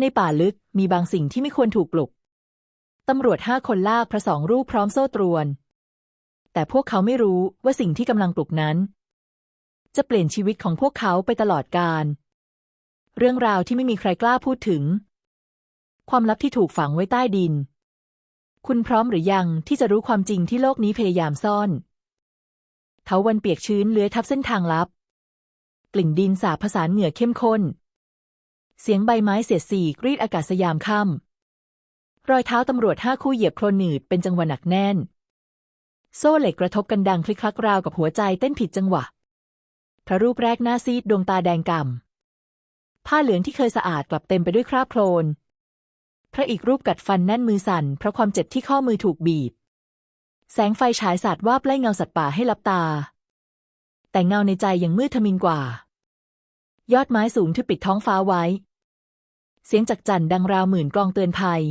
ในป่าลึกมีบางสิ่งที่ไม่ควรถูกปลุก ตำรวจห้าคนลากพระสองรูปพร้อมโซ่ตรวน แต่พวกเขาไม่รู้ว่าสิ่งที่กำลังปลุกนั้น จะเปลี่ยนชีวิตของพวกเขาไปตลอดกาล เรื่องราวที่ไม่มีใครกล้าพูดถึง ความลับที่ถูกฝังไว้ใต้ดิน คุณพร้อมหรือยังที่จะรู้ความจริงที่โลกนี้พยายามซ่อนเถาวันเปียกชื้นเลื้อยทับเส้นทางลับ กลิ่นดินสาบผสานเหงื่อเข้มข้น เสียงใบไม้เสียดสีกรีดอากาศสยามค่ำรอยเท้าตำรวจห้าคู่เหยียบโคลนหนืดเป็นจังหวะหนักแน่น โซ่เหล็กกระทบกันดังคลิกคลักราวกับหัวใจเต้นผิดจังหวะ พระรูปแรกหน้าซีดดวงตาแดงก่ำผ้าเหลืองที่เคยสะอาดกลับเต็มไปด้วยคราบโคลน พระอีกรูปกัดฟันแน่นมือสั่นเพราะความเจ็บที่ข้อมือถูกบีบ แสงไฟฉายสาดวาบไล่เงาสัตว์ป่าให้ลับตา แต่เงาในใจยังมืดทมินกว่า ยอดไม้สูงที่ปิดท้องฟ้าไว้ เสียงจักจั่นดังราวหมื่นกลองเตือนภัย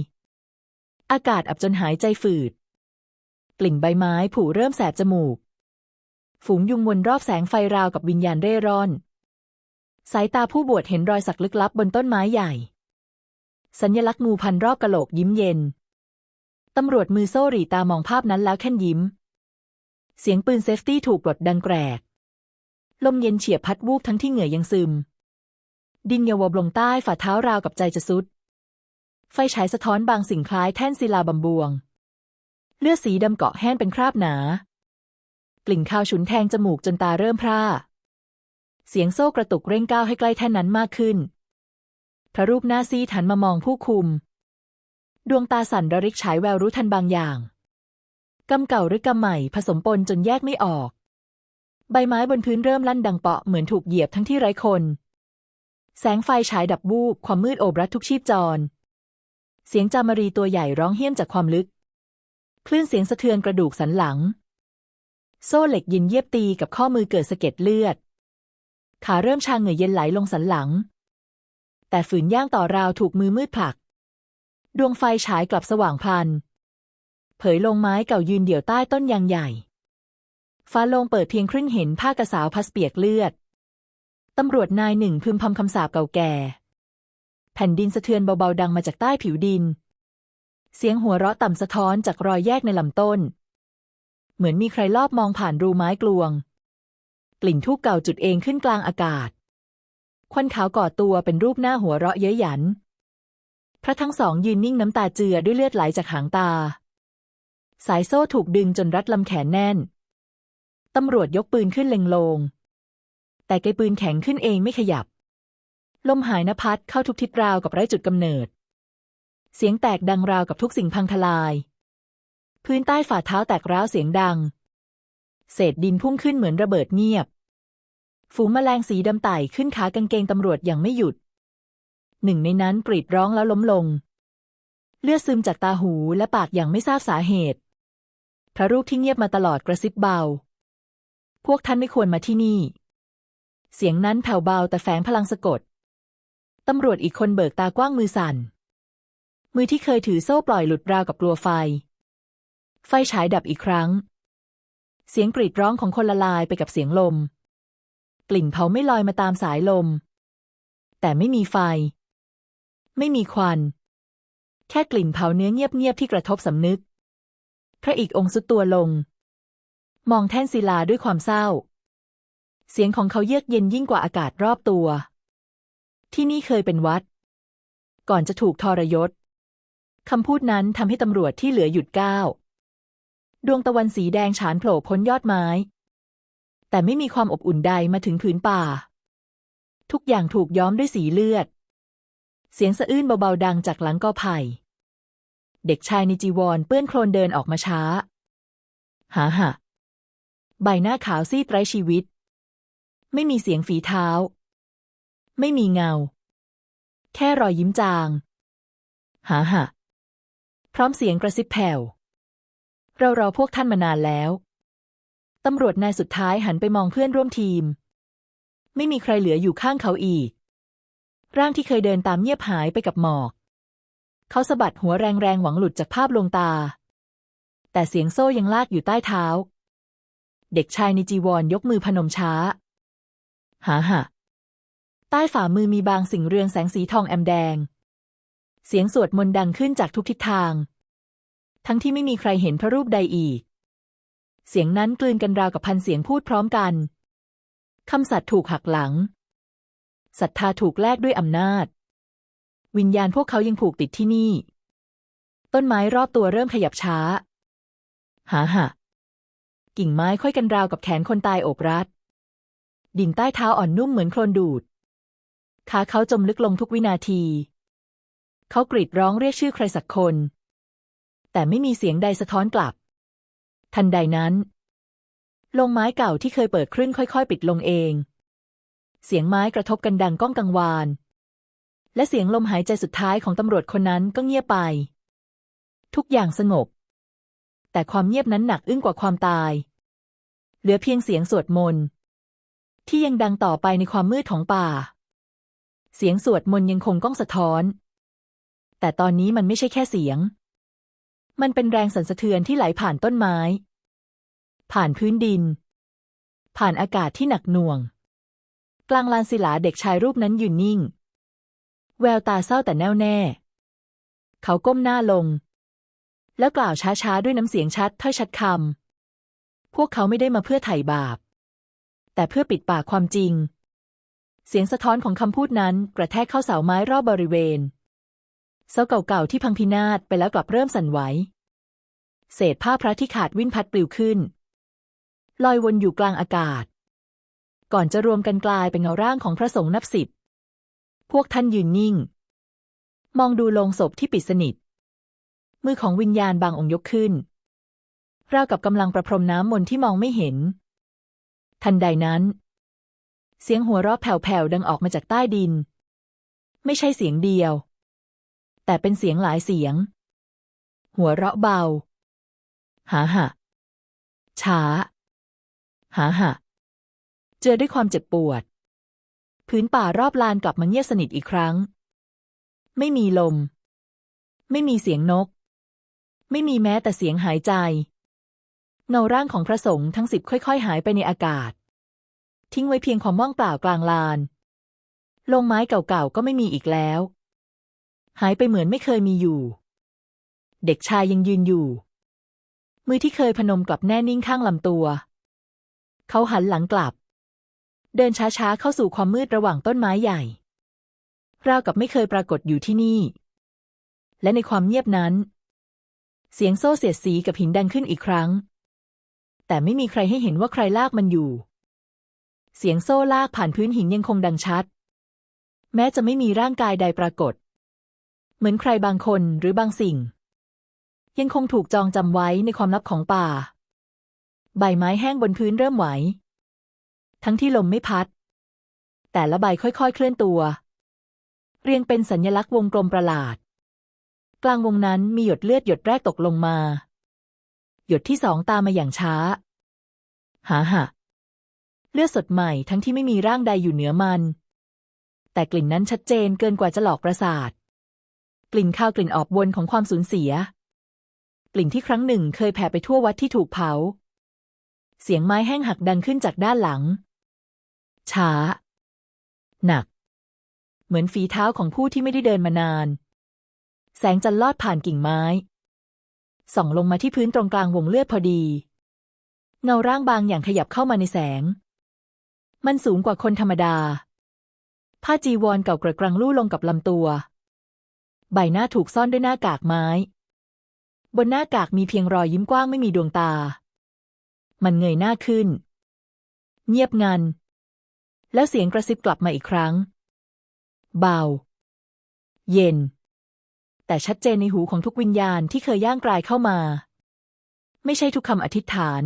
อากาศอับจนหายใจฝืด กลิ่นใบไม้ผุเริ่มแสบจมูก ฝูงยุงวนรอบแสงไฟราวกับวิญญาณเร่ร่อน สายตาผู้บวชเห็นรอยสักลึกลับบนต้นไม้ใหญ่ สัญลักษณ์งูพันรอบกะโหลกยิ้มเย็น ตำรวจมือโซ่หรีตามองภาพนั้นแล้วแค่นยิ้ม เสียงปืนเซฟตี้ถูกปลดดังแกรกลมเย็นเฉียบพัดวูบทั้งที่เหงื่อยังซึม ดินเยวบลงใต้ฝ่าเท้าราวกับใจจะสุด ไฟฉายสะท้อนบางสิ่งคล้ายแท่นศิลาบำบวง เลือดสีดำเกาะแห้งเป็นคราบหนา กลิ่นคาวฉุนแทงจมูกจนตาเริ่มพร่า เสียงโซ่กระตุกเร่งก้าวให้ใกล้แท่นนั้นมากขึ้น พระรูปหน้าซีดหันมามองผู้คุม ดวงตาสั่นระริกฉายแววรู้ทันบางอย่างกำเก่าหรือกำใหม่ผสมปนจนแยกไม่ออก ใบไม้บนพื้นเริ่มลั่นดังเปาะเหมือนถูกเหยียบทั้งที่ไร้คน แสงไฟฉายดับวูบความมืดโอบรัดทุกชีพจร เสียงจามารีตัวใหญ่ร้องเฮี้ยมจากความลึก คลื่นเสียงสะเทือนกระดูกสันหลัง โซ่เหล็กยินเยียบตีกับข้อมือเกิดสะเก็ดเลือด ขาเริ่มชาเหงื่อเย็นไหลลงสันหลัง แต่ฝืนย่างต่อราวถูกมือมืดผลัก ดวงไฟฉายกลับสว่างพลัน เผยลงไม้เก่ายืนเดี่ยวใต้ต้นยางใหญ่ฟ้าโลงเปิดเพียงครึ่งเห็นผ้ากระสาวพัสเปียกเลือด ตำรวจนายหนึ่งพึมพำคำสาปเก่าแก่ แผ่นดินสะเทือนเบาๆดังมาจากใต้ผิวดิน เสียงหัวเราะต่ำสะท้อนจากรอยแยกในลำต้น เหมือนมีใครลอบมองผ่านรูไม้กลวง กลิ่นทูบเก่าจุดเองขึ้นกลางอากาศ ควันขาวก่อตัวเป็นรูปหน้าหัวเราะเย้ยหยัน พระทั้งสองยืนนิ่งน้ำตาเจือด้วยเลือดไหลจากหางตา สายโซ่ถูกดึงจนรัดลำแขนแน่น ตำรวจยกปืนขึ้นเล็งลง แต่ไกปืนแข็งขึ้นเองไม่ขยับ ลมหายนพัดเข้าทุกทิศราวกับไร้จุดกำเนิด เสียงแตกดังราวกับทุกสิ่งพังทลาย พื้นใต้ฝ่าเท้าแตกร้าวเสียงดัง เศษดินพุ่งขึ้นเหมือนระเบิดเงียบ ฝูงแมลงสีดำไต่ขึ้นขากางเกงตำรวจอย่างไม่หยุด หนึ่งในนั้นกรีดร้องแล้วล้มลง เลือดซึมจากตาหูและปากอย่างไม่ทราบสาเหตุ พระรูปที่เงียบมาตลอดกระซิบเบา พวกท่านไม่ควรมาที่นี่ เสียงนั้นแผ่วเบาแต่แฝงพลังสะกด ตำรวจอีกคนเบิกตากว้างมือสั่น มือที่เคยถือโซ่ปล่อยหลุดราวกับกลัวไฟ ไฟฉายดับอีกครั้ง เสียงกรีดร้องของคนละลายไปกับเสียงลม กลิ่นเผาไม่ลอยมาตามสายลม แต่ไม่มีไฟ ไม่มีควัน แค่กลิ่นเผาเนื้อเงียบๆที่กระทบสำนึก พระอีกองค์สุดตัวลง มองแท่นศิลาด้วยความเศร้า เสียงของเขาเยือกเย็นยิ่งกว่าอากาศรอบตัว ที่นี่เคยเป็นวัด ก่อนจะถูกทรยศคำพูดนั้นทำให้ตำรวจที่เหลือหยุดก้าวดวงตะวันสีแดงฉานโผล่พ้นยอดไม้ แต่ไม่มีความอบอุ่นใดมาถึงผืนป่า ทุกอย่างถูกย้อมด้วยสีเลือด เสียงสะอื้นเบาๆดังจากหลังกอไผ่ เด็กชายในจีวรเปื้อนโคลนเดินออกมาช้า หาหะใบหน้าขาวซีดไร้ชีวิต ไม่มีเสียงฝีเท้า ไม่มีเงา แค่รอยยิ้มจาง หาหะพร้อมเสียงกระซิบแผ่ว เรารอพวกท่านมานานแล้ว ตำรวจนายสุดท้ายหันไปมองเพื่อนร่วมทีม ไม่มีใครเหลืออยู่ข้างเขาอีก ร่างที่เคยเดินตามเงียบหายไปกับหมอก เขาสะบัดหัวแรงๆหวังหลุดจากภาพลวงตา แต่เสียงโซ่ยังลากอยู่ใต้เท้า เด็กชายในจีวรยกมือพนมช้า หาหะใต้ฝ่ามือมีบางสิ่งเรืองแสงสีทองแอมแดง เสียงสวดมนต์ดังขึ้นจากทุกทิศทาง ทั้งที่ไม่มีใครเห็นพระรูปใดอีก เสียงนั้นกลืนกันราวกับพันเสียงพูดพร้อมกัน คำสัตย์ถูกหักหลัง ศรัทธาถูกแลกด้วยอำนาจ วิญญาณพวกเขายังผูกติดที่นี่ ต้นไม้รอบตัวเริ่มขยับช้า หาหะกิ่งไม้ค่อยกันราวกับแขนคนตายโอบรัด ดินใต้เท้าอ่อนนุ่มเหมือนโคลนดูด ขาเขาจมลึกลงทุกวินาที เขากรีดร้องเรียกชื่อใครสักคน แต่ไม่มีเสียงใดสะท้อนกลับ ทันใดนั้น ลงไม้เก่าที่เคยเปิดครึ่งค่อยๆ ปิดลงเอง เสียงไม้กระทบกันดังก้องกังวาน และเสียงลมหายใจสุดท้ายของตำรวจคนนั้นก็เงียบไป ทุกอย่างสงบ แต่ความเงียบนั้นหนักอึ้งกว่าความตาย เหลือเพียงเสียงสวดมนต์ ที่ยังดังต่อไปในความมืดของป่า เสียงสวดมนต์ยังคงก้องสะท้อน แต่ตอนนี้มันไม่ใช่แค่เสียง มันเป็นแรงสั่นสะเทือนที่ไหลผ่านต้นไม้ ผ่านพื้นดิน ผ่านอากาศที่หนักหน่วง กลางลานศิลาเด็กชายรูปนั้นยืนนิ่ง แววตาเศร้าแต่แน่วแน่ เขาก้มหน้าลง แล้วกล่าวช้าๆด้วยน้ำเสียงชัดถ้อยชัดคำพวกเขาไม่ได้มาเพื่อไถ่บาป แต่เพื่อปิดปากความจริง เสียงสะท้อนของคำพูดนั้นกระแทกเข้าเสาไม้รอบบริเวณ เสาเก่าๆที่พังพินาศไปแล้วกลับเริ่มสั่นไหว เศษผ้าพระที่ขาดวิ่นพัดปลิวขึ้น ลอยวนอยู่กลางอากาศ ก่อนจะรวมกันกลายเป็นเงาร่างของพระสงฆ์นับสิบ พวกท่านยืนนิ่ง มองดูโลงศพที่ปิดสนิท มือของวิญญาณบางองค์ยกขึ้นราวกับกำลังประพรมน้ำมนต์ที่มองไม่เห็น ทันใดนั้น เสียงหัวเราะแผ่วๆดังออกมาจากใต้ดิน ไม่ใช่เสียงเดียว แต่เป็นเสียงหลายเสียง หัวเราะเบา หาหะช้า หาหะเจอด้วยความเจ็บปวด พื้นป่ารอบลานกลับมาเงียบสนิทอีกครั้ง ไม่มีลม ไม่มีเสียงนก ไม่มีแม้แต่เสียงหายใจ เงาร่างของพระสงฆ์ทั้งสิบค่อยๆ หายไปในอากาศ ทิ้งไว้เพียงความว่างเปล่ากลางลานลงไม้เก่าๆก็ไม่มีอีกแล้ว หายไปเหมือนไม่เคยมีอยู่ เด็กชายยังยืนอยู่ มือที่เคยพนมกลับแน่นิ่งข้างลำตัว เขาหันหลังกลับ เดินช้าๆเข้าสู่ความมืดระหว่างต้นไม้ใหญ่ ราวกับไม่เคยปรากฏอยู่ที่นี่ และในความเงียบนั้น เสียงโซ่เสียดสีกับหินดังขึ้นอีกครั้ง แต่ไม่มีใครให้เห็นว่าใครลากมันอยู่ เสียงโซ่ลากผ่านพื้นหินยังคงดังชัด แม้จะไม่มีร่างกายใดปรากฏ เหมือนใครบางคนหรือบางสิ่ง ยังคงถูกจองจำไว้ในความลับของป่า ใบไม้แห้งบนพื้นเริ่มไหว ทั้งที่ลมไม่พัด แต่ละใบค่อยๆ เคลื่อนตัว เรียงเป็นสัญลักษณ์วงกลมประหลาด กลางวงนั้นมีหยดเลือดหยดแรกตกลงมา หยดที่สองตามมาอย่างช้า หาหะเลือดสดใหม่ทั้งที่ไม่มีร่างใดอยู่เหนือมัน แต่กลิ่นนั้นชัดเจนเกินกว่าจะหลอกประสาท กลิ่นข้าวกลิ่นออบวนของความสูญเสีย กลิ่นที่ครั้งหนึ่งเคยแผ่ไปทั่ววัดที่ถูกเผา เสียงไม้แห้งหักดังขึ้นจากด้านหลัง ช้า หนัก เหมือนฝีเท้าของผู้ที่ไม่ได้เดินมานาน แสงจันทร์ลอดผ่านกิ่งไม้ ส่องลงมาที่พื้นตรงกลางวงเลือดพอดี เงาร่างบางอย่างขยับเข้ามาในแสง มันสูงกว่าคนธรรมดา ผ้าจีวรเก่ากระกรังลู่ลงกับลำตัว ใบหน้าถูกซ่อนด้วยหน้ากากไม้ บนหน้ากากมีเพียงรอยยิ้มกว้างไม่มีดวงตา มันเงยหน้าขึ้น เงียบงัน แล้วเสียงกระซิบกลับมาอีกครั้ง เบา เย็น แต่ชัดเจนในหูของทุกวิญญาณที่เคยย่างกลายเข้ามา ไม่ใช่ทุกคำอธิษฐาน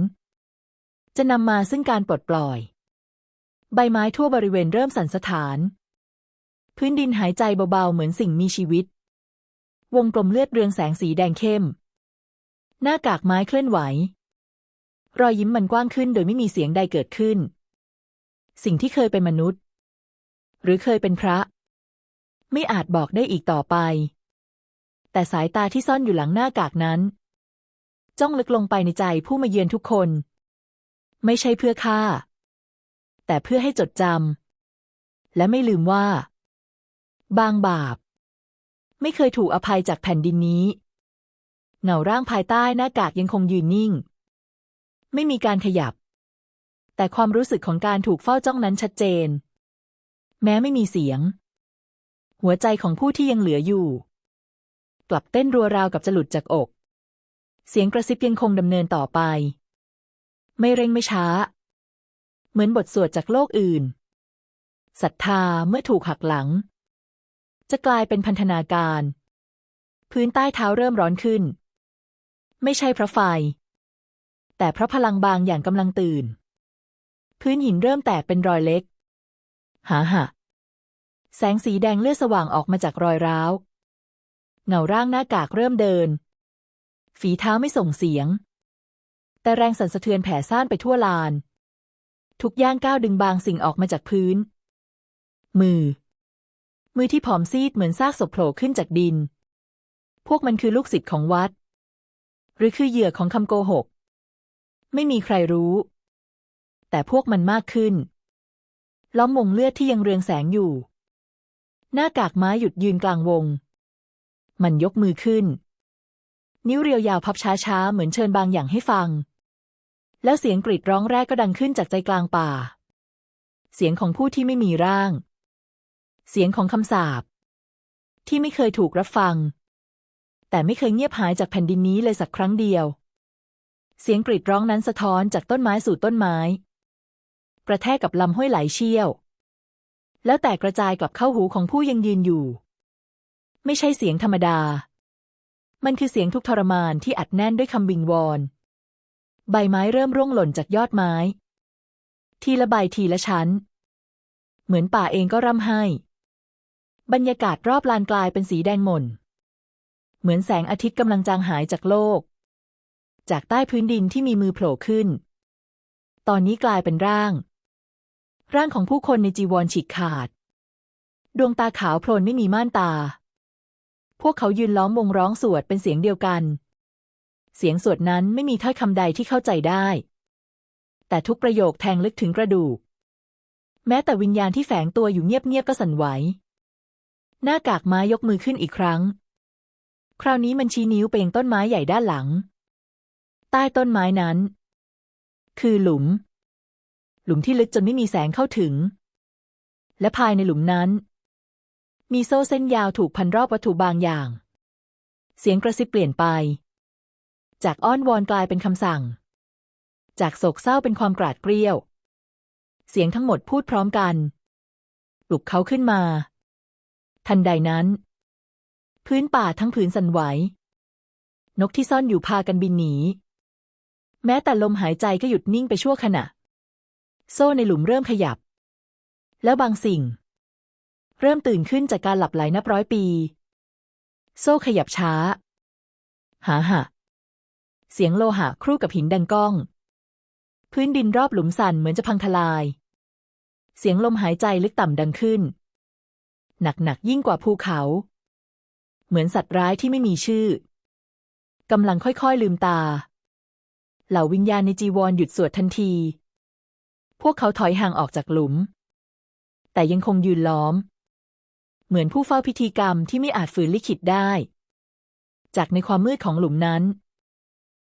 จะนำมาซึ่งการปลดปล่อย ใบไม้ทั่วบริเวณเริ่มสั่นสะท้าน พื้นดินหายใจเบาๆ เหมือนสิ่งมีชีวิต วงกลมเลือดเรืองแสงสีแดงเข้ม หน้ากากไม้เคลื่อนไหว รอยยิ้มมันกว้างขึ้นโดยไม่มีเสียงใดเกิดขึ้น สิ่งที่เคยเป็นมนุษย์ หรือเคยเป็นพระ ไม่อาจบอกได้อีกต่อไป แต่สายตาที่ซ่อนอยู่หลังหน้ากากนั้น จ้องลึกลงไปในใจผู้มาเยือนทุกคน ไม่ใช่เพื่อฆ่า แต่เพื่อให้จดจำและไม่ลืมว่า บางบาป ไม่เคยถูกอภัยจากแผ่นดินนี้ เงาร่างภายใต้หน้ากากยังคงยืนนิ่ง ไม่มีการขยับ แต่ความรู้สึกของการถูกเฝ้าจ้องนั้นชัดเจน แม้ไม่มีเสียง หัวใจของผู้ที่ยังเหลืออยู่ กลับเต้นรัวราวกับจะหลุดจากอก เสียงกระซิบยังคงดำเนินต่อไป ไม่เร่งไม่ช้า เหมือนบทสวดจากโลกอื่นศรัทธาเมื่อถูกหักหลัง จะกลายเป็นพันธนาการ พื้นใต้เท้าเริ่มร้อนขึ้น ไม่ใช่เพราะไฟ แต่เพราะพลังบางอย่างกำลังตื่น พื้นหินเริ่มแตกเป็นรอยเล็ก หาหะแสงสีแดงเลือดสว่างออกมาจากรอยร้าว เงาร่างหน้ากากเริ่มเดิน ฝีเท้าไม่ส่งเสียง แต่แรงสั่นสะเทือนแผ่ซ่านไปทั่วลาน ทุกย่างก้าวดึงบางสิ่งออกมาจากพื้น มือ มือที่ผอมซีดเหมือนซากศพโผล่ขึ้นจากดิน พวกมันคือลูกศิษย์ของวัด หรือคือเหยื่อของคำโกหก ไม่มีใครรู้ แต่พวกมันมากขึ้น ล้อมวงเลือดที่ยังเรืองแสงอยู่ หน้ากากไม้หยุดยืนกลางวง มันยกมือขึ้น นิ้วเรียวยาวพับช้าๆ เหมือนเชิญบางอย่างให้ฟัง แล้วเสียงกรีดร้องแรกก็ดังขึ้นจากใจกลางป่า เสียงของผู้ที่ไม่มีร่าง เสียงของคำสาปที่ไม่เคยถูกรับฟัง แต่ไม่เคยเงียบหายจากแผ่นดินนี้เลยสักครั้งเดียว เสียงกรีดร้องนั้นสะท้อนจากต้นไม้สู่ต้นไม้ กระแทกกับลำห้วยไหลเชี่ยวแล้วแตกกระจายกลับเข้าหูของผู้ยังยืนอยู่ ไม่ใช่เสียงธรรมดา มันคือเสียงทุกทรมานที่อัดแน่นด้วยคำวิงวอน ใบไม้เริ่มร่วงหล่นจากยอดไม้ ทีละใบทีละชั้น เหมือนป่าเองก็ร่ำไห้ บรรยากาศรอบลานกลายเป็นสีแดงหม่น เหมือนแสงอาทิตย์กำลังจางหายจากโลก จากใต้พื้นดินที่มีมือโผล่ขึ้น ตอนนี้กลายเป็นร่าง ร่างของผู้คนในจีวรฉีกขาด ดวงตาขาวโพลนไม่มีม่านตา พวกเขายืนล้อมวงร้องสวดเป็นเสียงเดียวกัน เสียงสวดนั้นไม่มีถ้อยคำใดที่เข้าใจได้ แต่ทุกประโยคแทงลึกถึงกระดูก แม้แต่วิญญาณที่แฝงตัวอยู่เงียบๆก็สั่นไหว หน้ากากไม้ยกมือขึ้นอีกครั้ง คราวนี้มันชี้นิ้วไปยังต้นไม้ใหญ่ด้านหลัง ใต้ต้นไม้นั้น คือหลุม หลุมที่ลึกจนไม่มีแสงเข้าถึง และภายในหลุมนั้น มีโซ่เส้นยาวถูกพันรอบวัตถุบางอย่าง เสียงกระซิบเปลี่ยนไป จากอ้อนวอนกลายเป็นคำสั่ง จากโศกเศร้าเป็นความกราดเกรี้ยว เสียงทั้งหมดพูดพร้อมกันปลุกเขาขึ้นมา ทันใดนั้น พื้นป่าทั้งผืนสั่นไหว นกที่ซ่อนอยู่พากันบินหนี แม้แต่ลมหายใจก็หยุดนิ่งไปชั่วขณะ โซ่ในหลุมเริ่มขยับ แล้วบางสิ่ง เริ่มตื่นขึ้นจากการหลับไหลนับร้อยปี โซ่ขยับช้า หาหะ เสียงโลหะครู่กับหินดังก้อง พื้นดินรอบหลุมสั่นเหมือนจะพังทลาย เสียงลมหายใจลึกต่ำดังขึ้น หนักๆยิ่งกว่าภูเขา เหมือนสัตว์ร้ายที่ไม่มีชื่อกำลังค่อยๆลืมตา เหล่าวิญญาณในจีวรหยุดสวดทันที พวกเขาถอยห่างออกจากหลุม แต่ยังคงยืนล้อม เหมือนผู้เฝ้าพิธีกรรมที่ไม่อาจฝืนลิขิตได้ จากในความมืดของหลุมนั้น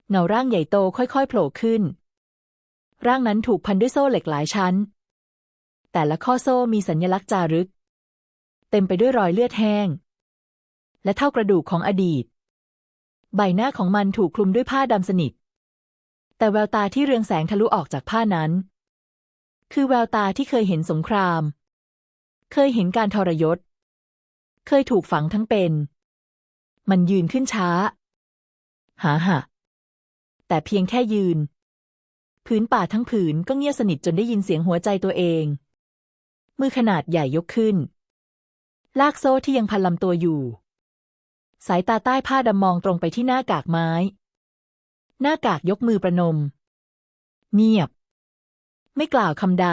เงาร่างใหญ่โตค่อยๆโผล่ขึ้น ร่างนั้นถูกพันด้วยโซ่เหล็กหลายชั้น แต่ละข้อโซ่มีสัญลักษณ์จารึก เต็มไปด้วยรอยเลือดแห้ง และเท่ากระดูกของอดีต ใบหน้าของมันถูกคลุมด้วยผ้าดำสนิท แต่แววตาที่เรืองแสงทะลุออกจากผ้านั้น คือแววตาที่เคยเห็นสงคราม เคยเห็นการทรยศ เคยถูกฝังทั้งเป็น มันยืนขึ้นช้า หาหะแต่เพียงแค่ยืน พื้นป่าทั้งผืนก็เงียบสนิทจนได้ยินเสียงหัวใจตัวเอง มือขนาดใหญ่ยกขึ้น ลากโซ่ที่ยังพันลำตัวอยู่ สายตาใต้ผ้าดำมองตรงไปที่หน้ากากไม้ หน้ากากยกมือประนม เงียบ ไม่กล่าวคำใด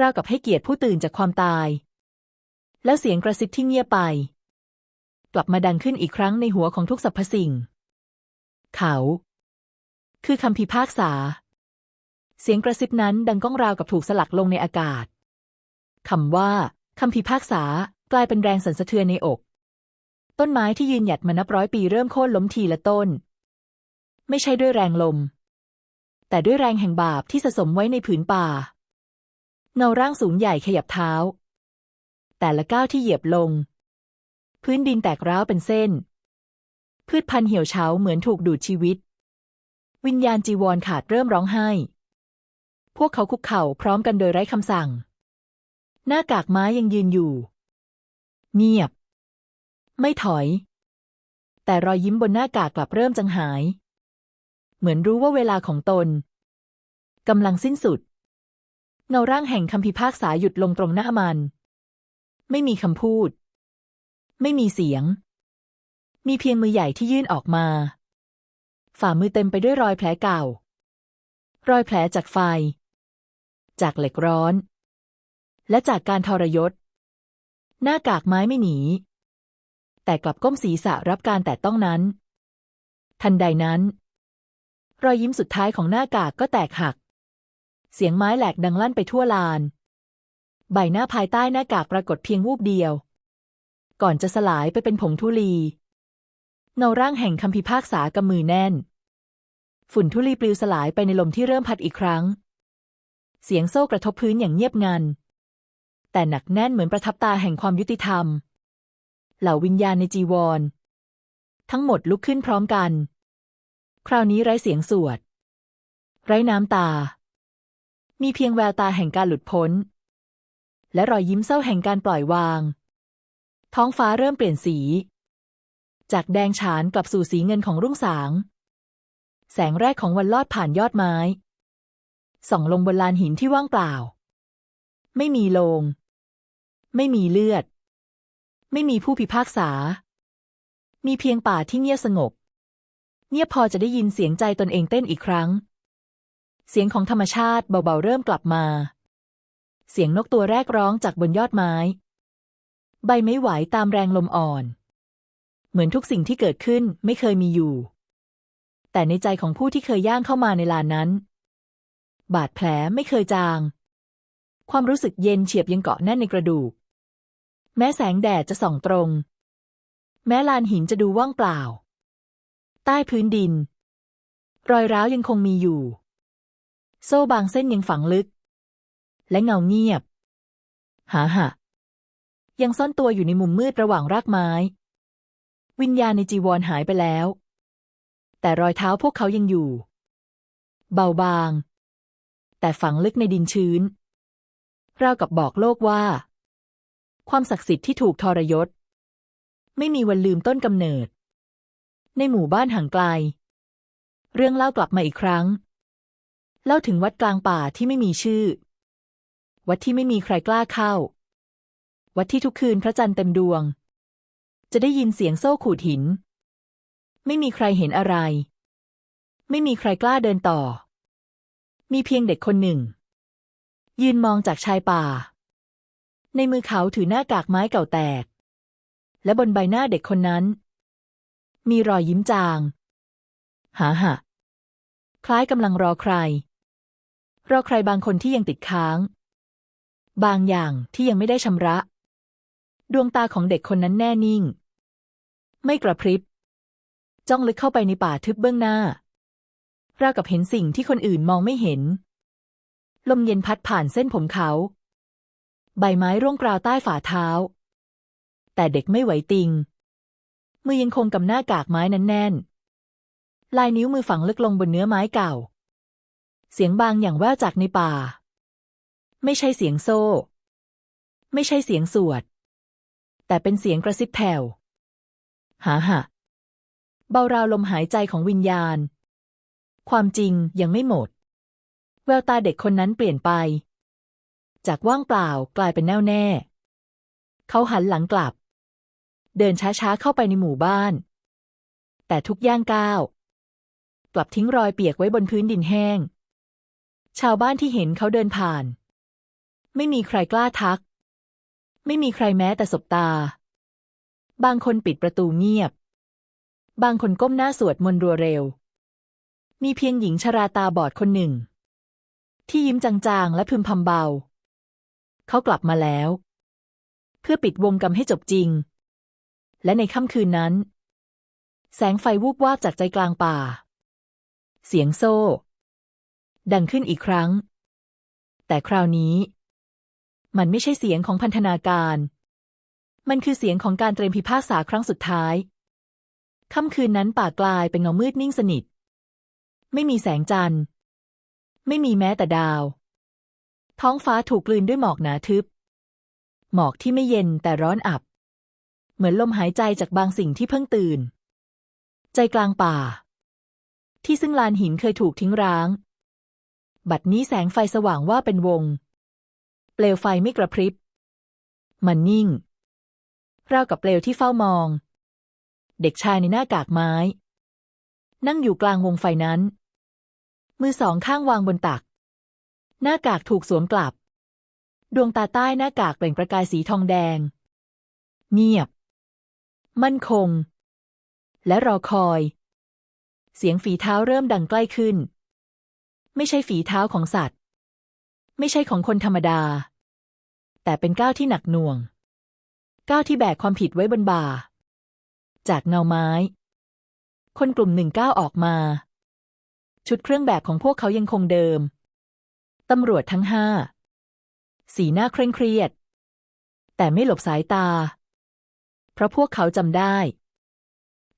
ราวกับให้เกียรติผู้ตื่นจากความตาย แล้วเสียงกระซิบที่เงียบไป กลับมาดังขึ้นอีกครั้งในหัวของทุกสรรพสิ่ง เขา คือคำพิพากษา เสียงกระซิบนั้นดังก้องราวกับถูกสลักลงในอากาศคำว่าคำพิพากษากลายเป็นแรงสั่นสะเทือนในอก ต้นไม้ที่ยืนหยัดมานับร้อยปีเริ่มโค่นล้มทีละต้น ไม่ใช่ด้วยแรงลม แต่ด้วยแรงแห่งบาปที่สะสมไว้ในผืนป่า เงาร่างสูงใหญ่ขยับเท้า แต่ละก้าวที่เหยียบลง พื้นดินแตกร้าวเป็นเส้น พืชพันธุ์เหี่ยวเฉาเหมือนถูกดูดชีวิต วิญญาณจีวรขาดเริ่มร้องไห้ พวกเขาคุกเข่าพร้อมกันโดยไร้คำสั่ง หน้ากากไม้ยังยืนอยู่ เงียบ ไม่ถอย แต่รอยยิ้มบนหน้ากากกลับเริ่มจางหาย เหมือนรู้ว่าเวลาของตนกำลังสิ้นสุด เงาร่างแห่งคำพิพากษาหยุดลงตรงหน้ามัน ไม่มีคำพูด ไม่มีเสียง มีเพียงมือใหญ่ที่ยื่นออกมา ฝ่ามือเต็มไปด้วยรอยแผลเก่า รอยแผลจากไฟ จากเหล็กร้อน และจากการทรยศ หน้ากากไม้ไม่หนี แต่กลับก้มศีรษะรับการแต่ต้องนั้น ทันใดนั้น รอยยิ้มสุดท้ายของหน้ากากก็แตกหัก เสียงไม้แหลกดังลั่นไปทั่วลาน ใบหน้าภายใต้หน้ากากปรากฏเพียงวูบเดียว ก่อนจะสลายไปเป็นผงธุลี เงาร่างแห่งคำพิพากษากำมือแน่น ฝุ่นธุลีปลิวสลายไปในลมที่เริ่มพัดอีกครั้ง เสียงโซ่กระทบพื้นอย่างเงียบงัน แต่หนักแน่นเหมือนประทับตาแห่งความยุติธรรม เหล่าวิญญาณในจีวร ทั้งหมดลุกขึ้นพร้อมกัน คราวนี้ไร้เสียงสวด ไร้น้ำตา มีเพียงแววตาแห่งการหลุดพ้น และรอยยิ้มเศร้าแห่งการปล่อยวาง ท้องฟ้าเริ่มเปลี่ยนสี จากแดงฉานกลับสู่สีเงินของรุ่งสาง แสงแรกของวันลอดผ่านยอดไม้ ส่องลงบนลานหินที่ว่างเปล่า ไม่มีโลง ไม่มีเลือด ไม่มีผู้พิพากษา มีเพียงป่าที่เงียบสงบ เงียบพอจะได้ยินเสียงใจตนเองเต้นอีกครั้ง เสียงของธรรมชาติเบาๆเริ่มกลับมา เสียงนกตัวแรกร้องจากบนยอดไม้ ใบไม้ไหวตามแรงลมอ่อน เหมือนทุกสิ่งที่เกิดขึ้นไม่เคยมีอยู่ แต่ในใจของผู้ที่เคยย่างเข้ามาในลานนั้น บาดแผลไม่เคยจาง ความรู้สึกเย็นเฉียบยังเกาะแน่นในกระดูก แม้แสงแดดจะส่องตรง แม้ลานหินจะดูว่างเปล่า ใต้พื้นดิน รอยร้าวยังคงมีอยู่ โซ่บางเส้นยังฝังลึก และเงาเงียบหาหะยังซ่อนตัวอยู่ในมุมมืดระหว่างรากไม้ วิญญาณในจีวรหายไปแล้ว แต่รอยเท้าพวกเขายังอยู่ เบาบาง แต่ฝังลึกในดินชื้น ราวกับบอกโลกว่า ความศักดิ์สิทธิ์ที่ถูกทรยศ ไม่มีวันลืมต้นกำเนิด ในหมู่บ้านห่างไกล เรื่องเล่ากลับมาอีกครั้ง เล่าถึงวัดกลางป่าที่ไม่มีชื่อ วัดที่ไม่มีใครกล้าเข้า วัดที่ทุกคืนพระจันทร์เต็มดวง จะได้ยินเสียงโซ่ขูดหิน ไม่มีใครเห็นอะไร ไม่มีใครกล้าเดินต่อ มีเพียงเด็กคนหนึ่ง ยืนมองจากชายป่า ในมือเขาถือหน้ากากไม้เก่าแตก และบนใบหน้าเด็กคนนั้น มีรอยยิ้มจาง หาหะคล้ายกำลังรอใคร รอใครบางคนที่ยังติดค้าง บางอย่างที่ยังไม่ได้ชำระ ดวงตาของเด็กคนนั้นแน่นิ่ง ไม่กระพริบ จ้องลึกเข้าไปในป่าทึบเบื้องหน้าราวกับเห็นสิ่งที่คนอื่นมองไม่เห็น ลมเย็นพัดผ่านเส้นผมเขา ใบไม้ร่วงกราวใต้ฝ่าเท้า แต่เด็กไม่ไหวติง มือยังคงกำหน้ากากไม้นั้นแน่น ลายนิ้วมือฝังลึกลงบนเนื้อไม้เก่า เสียงบางอย่างแว่วจากในป่า ไม่ใช่เสียงโซ่ ไม่ใช่เสียงสวด แต่เป็นเสียงกระซิบแผ่วหาหะเบาราวลมหายใจของวิญญาณ ความจริงยังไม่หมด แววตาเด็กคนนั้นเปลี่ยนไป จากว่างเปล่ากลายเป็นแน่วแน่ เขาหันหลังกลับ เดินช้าๆเข้าไปในหมู่บ้าน แต่ทุกย่างก้าว กลับทิ้งรอยเปียกไว้บนพื้นดินแห้ง ชาวบ้านที่เห็นเขาเดินผ่าน ไม่มีใครกล้าทัก ไม่มีใครแม้แต่สบตา บางคนปิดประตูเงียบ บางคนก้มหน้าสวดมนต์รัวเร็ว มีเพียงหญิงชราตาบอดคนหนึ่ง ที่ยิ้มจางๆ และพึมพำเบา เขากลับมาแล้ว เพื่อปิดวงกรรมให้จบจริง และในค่ำคืนนั้น แสงไฟวูบวาบจากใจกลางป่า เสียงโซ่ ดังขึ้นอีกครั้ง แต่คราวนี้ มันไม่ใช่เสียงของพันธนาการ มันคือเสียงของการเตรียมพิพากษาครั้งสุดท้าย ค่ำคืนนั้นป่ากลายเป็นเงามืดนิ่งสนิท ไม่มีแสงจันทร์ ไม่มีแม้แต่ดาว ท้องฟ้าถูกกลืนด้วยหมอกหนาทึบ หมอกที่ไม่เย็นแต่ร้อนอับ เหมือนลมหายใจจากบางสิ่งที่เพิ่งตื่น ใจกลางป่า ที่ซึ่งลานหินเคยถูกทิ้งร้าง บัดนี้แสงไฟสว่างว่าเป็นวง เปลวไฟไม่กระพริบ มันนิ่ง ราวกับเปลวที่เฝ้ามอง เด็กชายในหน้ากากไม้ นั่งอยู่กลางวงไฟนั้น มือสองข้างวางบนตัก หน้ากากถูกสวมกลับ ดวงตาใต้หน้ากากเปล่งประกายสีทองแดง เงียบ มั่นคง และรอคอย เสียงฝีเท้าเริ่มดังใกล้ขึ้น ไม่ใช่ฝีเท้าของสัตว์ ไม่ใช่ของคนธรรมดา แต่เป็นก้าวที่หนักหน่วง ก้าวที่แบกความผิดไว้บนบ่า จากเงาไม้ คนกลุ่มหนึ่งก้าวออกมา ชุดเครื่องแบบของพวกเขายังคงเดิม ตำรวจทั้งห้า สีหน้าเคร่งเครียด แต่ไม่หลบสายตา เพราะพวกเขาจำได้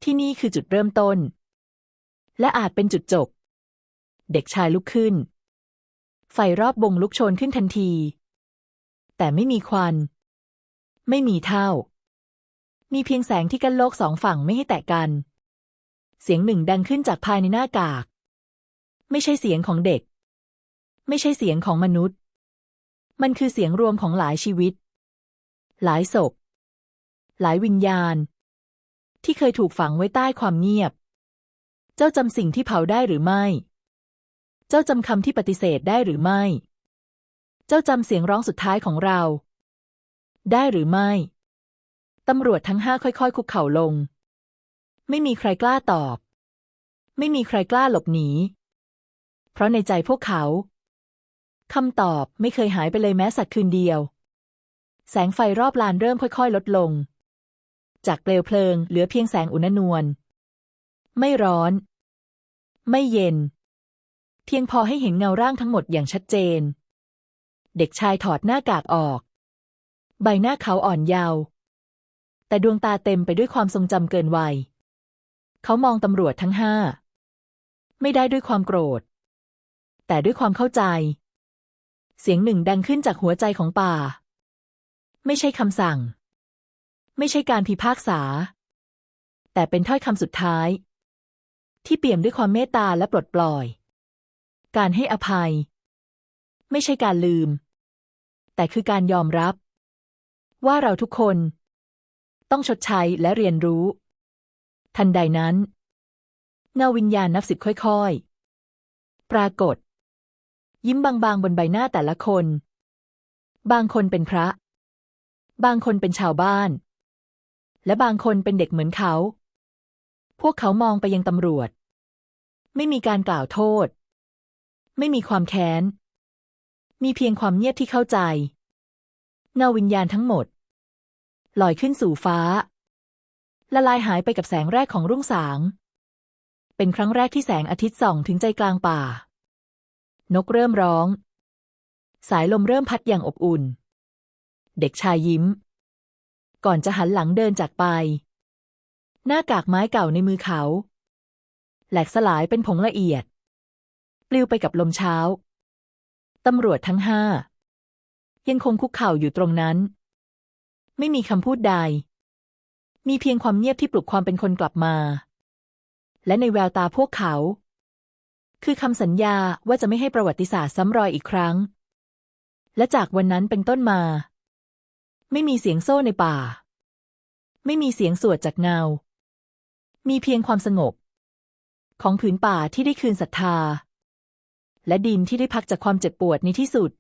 ที่นี่คือจุดเริ่มต้น และอาจเป็นจุดจบ เด็กชายลุกขึ้น ไฟรอบบงลุกโชนขึ้นทันที แต่ไม่มีควัน ไม่มีเท่า มีเพียงแสงที่กั้นโลกสองฝั่งไม่ให้แตะกัน เสียงหนึ่งดังขึ้นจากภายในหน้ากาก ไม่ใช่เสียงของเด็ก ไม่ใช่เสียงของมนุษย์ มันคือเสียงรวมของหลายชีวิต หลายศพ หลายวิญญาณ ที่เคยถูกฝังไว้ใต้ความเงียบ เจ้าจำสิ่งที่เผาได้หรือไม่ เจ้าจำคำที่ปฏิเสธได้หรือไม่ เจ้าจำเสียงร้องสุดท้ายของเรา ได้หรือไม่ ตำรวจทั้งห้าค่อยๆ คุกเข่าลง ไม่มีใครกล้าตอบ ไม่มีใครกล้าหลบหนี เพราะในใจพวกเขาคำตอบไม่เคยหายไปเลยแม้สักคืนเดียว แสงไฟรอบลานเริ่มค่อยๆ ลดลง จากเปลวเพลิงเหลือเพียงแสงอุณนวล ไม่ร้อน ไม่เย็น เพียงพอให้เห็นเงาร่างทั้งหมดอย่างชัดเจน เด็กชายถอดหน้ากากออก ใบหน้าเขาอ่อนเยาว์แต่ดวงตาเต็มไปด้วยความทรงจำเกินวัย เขามองตำรวจทั้งห้า ไม่ได้ด้วยความโกรธ แต่ด้วยความเข้าใจ เสียงหนึ่งดังขึ้นจากหัวใจของป่า ไม่ใช่คำสั่ง ไม่ใช่การพิพากษา แต่เป็นถ้อยคำสุดท้าย ที่เปี่ยมด้วยความเมตตาและปลดปล่อย การให้อภัย ไม่ใช่การลืม แต่คือการยอมรับ ว่าเราทุกคน ต้องชดใช้และเรียนรู้ ทันใดนั้นเงาวิญญาณนับสิบค่อยๆ ปรากฏ ยิ้มบางๆ บนใบหน้าแต่ละคน บางคนเป็นพระ บางคนเป็นชาวบ้าน และบางคนเป็นเด็กเหมือนเขา พวกเขามองไปยังตำรวจ ไม่มีการกล่าวโทษ ไม่มีความแค้น มีเพียงความเงียบที่เข้าใจ เงาวิญญาณทั้งหมด ลอยขึ้นสู่ฟ้า ละลายหายไปกับแสงแรกของรุ่งสาง เป็นครั้งแรกที่แสงอาทิตย์ส่องถึงใจกลางป่า นกเริ่มร้อง สายลมเริ่มพัดอย่างอบอุ่น เด็กชายยิ้ม ก่อนจะหันหลังเดินจากไป หน้ากากไม้เก่าในมือเขา แหลกสลายเป็นผงละเอียด ปลิวไปกับลมเช้า ตำรวจทั้งห้า ยังคงคุกเข่าอยู่ตรงนั้น ไม่มีคำพูดใด มีเพียงความเงียบที่ปลุกความเป็นคนกลับมา และในแววตาพวกเขา คือคำสัญญาว่าจะไม่ให้ประวัติศาสตร์ซ้ำรอยอีกครั้ง และจากวันนั้นเป็นต้นมา ไม่มีเสียงโซ่ในป่า ไม่มีเสียงสวดจากเงา มีเพียงความสงบ ของผืนป่าที่ได้คืนศรัทธา และดินที่ได้พักจากความเจ็บปวดในที่สุด